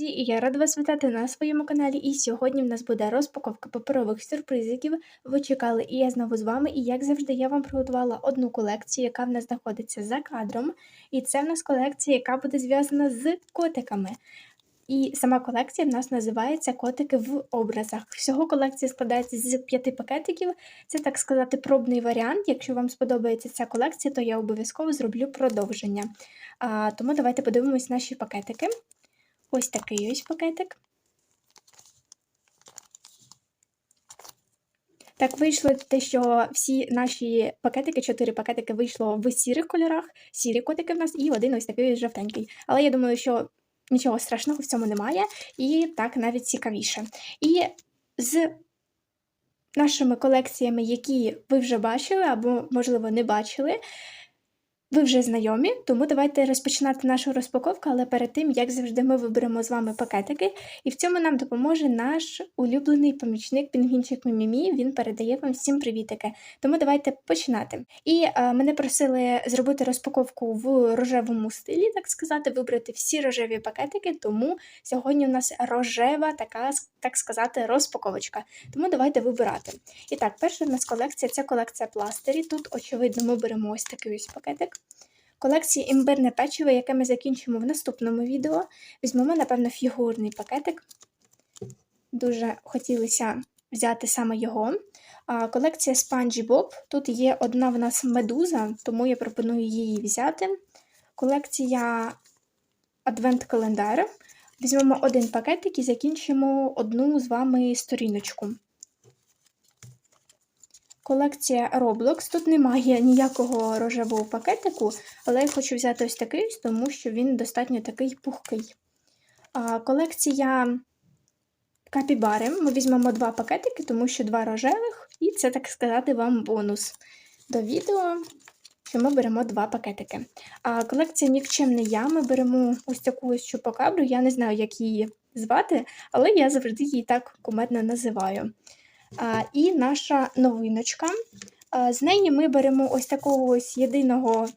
друзі, і я рада вас вітати на своєму каналі. І сьогодні в нас буде розпаковка паперових сюрпризиків. Ви чекали, і я знову з вами. І як завжди, я вам приготувала одну колекцію, яка в нас знаходиться за кадром. І це в нас колекція, яка буде зв'язана з котиками. І сама колекція в нас називається Котики в образах. Всього колекція складається з п'яти пакетиків. Це, так сказати, пробний варіант. Якщо вам сподобається ця колекція, то я обов'язково зроблю продовження. А, Тому давайте подивимось наші пакетики. Ось такий ось пакетик. Так вийшло те, що всі наші пакетики, чотири пакетики вийшло в сірих кольорах, сірі котики в нас, і один ось такий жовтенький. Але я думаю, що нічого страшного в цьому немає, і так навіть цікавіше. І з нашими колекціями, які ви вже бачили, або, можливо, не бачили, ви вже знайомі, тому давайте розпочинати нашу розпаковку, але перед тим, як завжди, ми виберемо з вами пакетики, і в цьому нам допоможе наш улюблений помічник Пінгвінчик Мімімі. Він передає вам всім привітики. Тому давайте починати. І е, мене просили зробити розпаковку в рожевому стилі, так сказати, вибрати всі рожеві пакетики. Тому сьогодні у нас рожева така, так сказати, розпаковочка. Тому давайте вибирати. І так, перша у нас колекція це колекція пластирі. Тут, очевидно, ми беремо ось такий ось пакетик колекції імбирне печиво, яке ми закінчимо в наступному відео. Візьмемо, напевно, фігурний пакетик. Дуже хотілося взяти саме його. Колекція Spongy Bob. Тут є одна в нас медуза, тому я пропоную її взяти. Колекція Адвент-календар. Візьмемо один пакетик і закінчимо одну з вами сторіночку колекція Roblox. Тут немає ніякого рожевого пакетику, але я хочу взяти ось такий, тому що він достатньо такий пухкий. А, Колекція капібари. Ми візьмемо два пакетики, тому що два рожевих, і це, так сказати, вам бонус до відео. Що ми беремо два пакетики. А колекція нікчемне я. Ми беремо ось таку ось чупакабру. Я не знаю, як її звати, але я завжди її так кумедно називаю. І наша новиночка. З неї ми беремо ось такого ось єдиного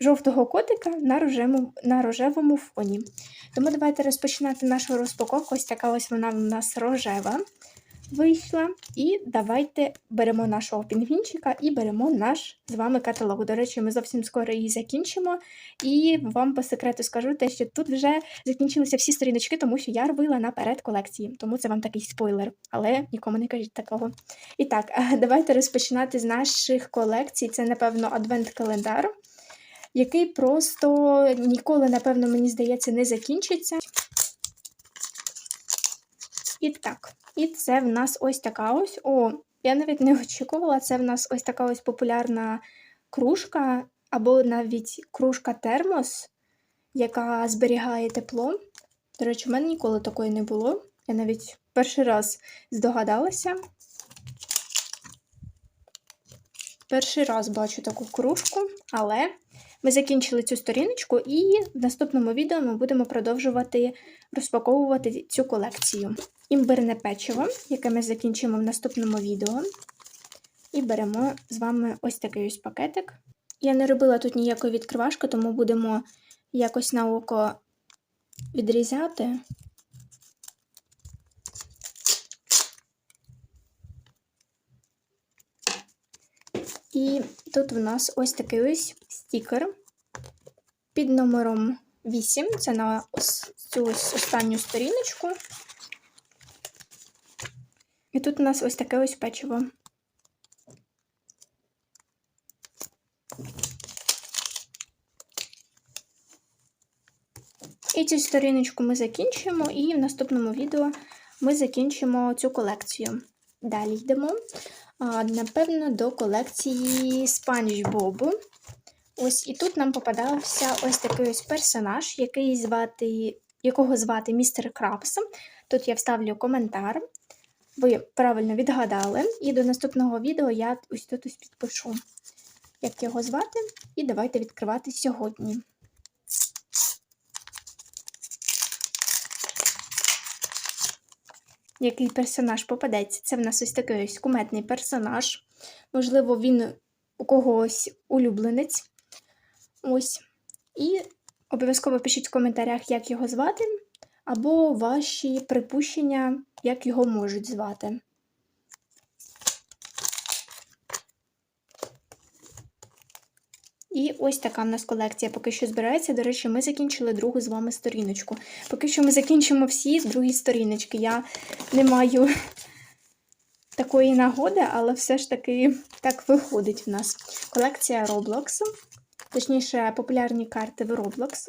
жовтого котика на рожевому, на рожевому фоні. Тому давайте розпочинати нашу розпаковку. Ось така ось вона у нас рожева вийшла. І давайте беремо нашого пінгвінчика і беремо наш з вами каталог. До речі, ми зовсім скоро її закінчимо. І вам по секрету скажу те, що тут вже закінчилися всі сторіночки, тому що я робила наперед колекції. Тому це вам такий спойлер, але нікому не кажіть такого. І так, давайте розпочинати з наших колекцій. Це, напевно, адвент-календар. Який просто ніколи, напевно, мені здається, не закінчиться. І так, і це в нас ось така ось. О, я навіть не очікувала, це в нас ось така ось популярна кружка, або навіть кружка термос, яка зберігає тепло. До речі, в мене ніколи такої не було. Я навіть перший раз здогадалася. Перший раз бачу таку кружку, але ми закінчили цю сторіночку, і в наступному відео ми будемо продовжувати розпаковувати цю колекцію. Імбирне печиво, яке ми закінчимо в наступному відео. І беремо з вами ось такий ось пакетик. Я не робила тут ніякої відкривашки, тому будемо якось на око відрізати. І тут в нас ось такий ось стікер під номером 8. Це на ось цю ось останню сторіночку. І тут у нас ось таке ось печиво. І цю сторіночку ми закінчимо, і в наступному відео ми закінчимо цю колекцію. Далі йдемо, напевно, до колекції Спанч Бобу. Ось і тут нам попадався ось такий ось персонаж, який звати, якого звати містер Крабс. Тут я вставлю коментар. Ви правильно відгадали. І до наступного відео я ось тут ось підпишу, як його звати. І давайте відкривати сьогодні. Який персонаж попадеться? Це в нас ось такий ось куметний персонаж. Можливо, він у когось улюбленець. Ось. І обов'язково пишіть в коментарях, як його звати. Або ваші припущення, як його можуть звати. І ось така в нас колекція поки що збирається. До речі, ми закінчили другу з вами сторіночку. Поки що ми закінчимо всі з другої сторіночки. Я не маю такої нагоди, але все ж таки так виходить в нас. Колекція Roblox, точніше, популярні карти в Roblox.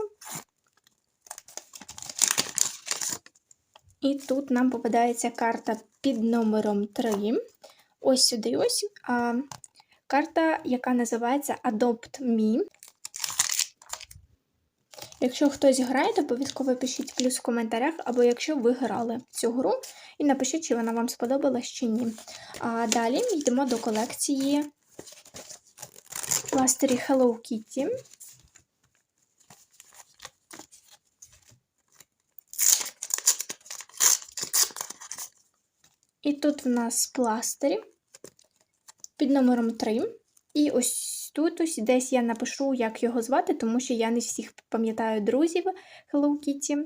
І тут нам попадається карта під номером 3. Ось сюди ось. А карта, яка називається Adopt Me. Якщо хтось грає, то обов'язково пишіть плюс в коментарях, або якщо ви грали цю гру, і напишіть, чи вона вам сподобалась чи ні. А далі йдемо до колекції пластирі Hello Kitty. І тут в нас пластирі під номером 3. І ось тут ось десь я напишу, як його звати, тому що я не всіх пам'ятаю друзів Hello Kitty.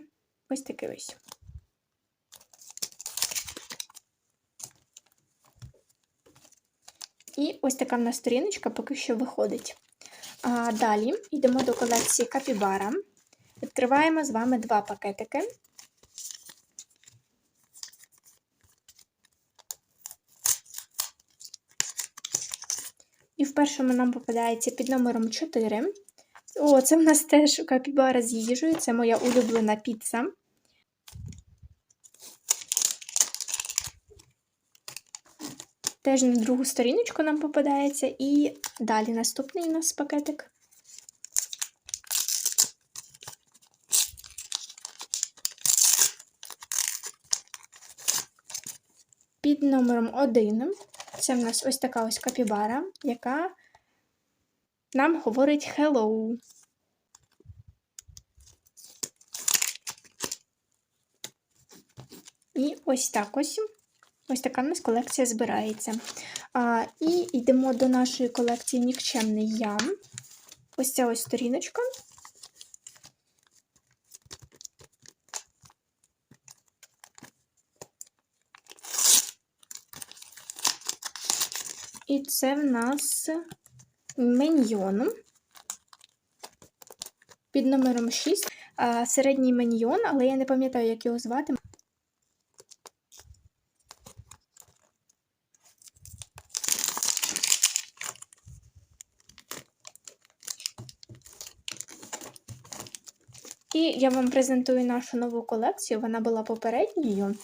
Ось такий ось. І ось така в нас сторіночка поки що виходить. А Далі йдемо до колекції Капібара. Відкриваємо з вами два пакетики. Першому нам попадається під номером 4. О, це в нас теж капібара з їжею, це моя улюблена піца. Теж на другу сторіночку нам попадається, і далі наступний у нас пакетик. Під номером 1 це в нас ось така ось капібара, яка нам говорить hello. І ось так ось. Ось така в нас колекція збирається. А, І йдемо до нашої колекції Нікчемний ям. Ось ця ось сторіночка. І це в нас меньйон під номером 6. Середній меньйон, але я не пам'ятаю, як його звати. І я вам презентую нашу нову колекцію. Вона була попередньою,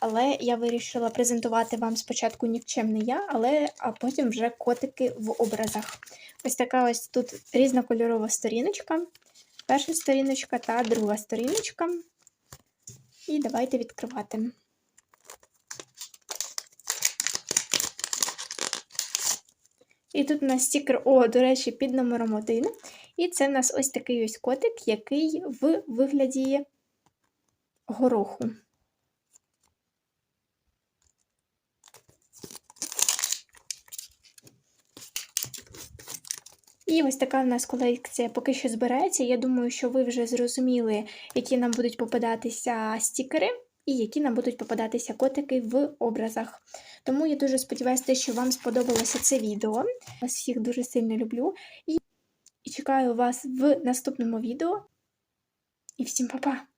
але я вирішила презентувати вам спочатку нікчемний я, але а потім вже котики в образах. Ось така ось тут різнокольорова сторіночка. Перша сторіночка та друга сторіночка. І давайте відкривати. І тут у нас стікер, о, до речі, під номером 1. І це в нас ось такий ось котик, який в вигляді гороху. І ось така в нас колекція поки що збирається. Я думаю, що ви вже зрозуміли, які нам будуть попадатися стікери і які нам будуть попадатися котики в образах. Тому я дуже сподіваюся, що вам сподобалося це відео. Вас всіх дуже сильно люблю. І, чекаю вас в наступному відео. І всім па-па!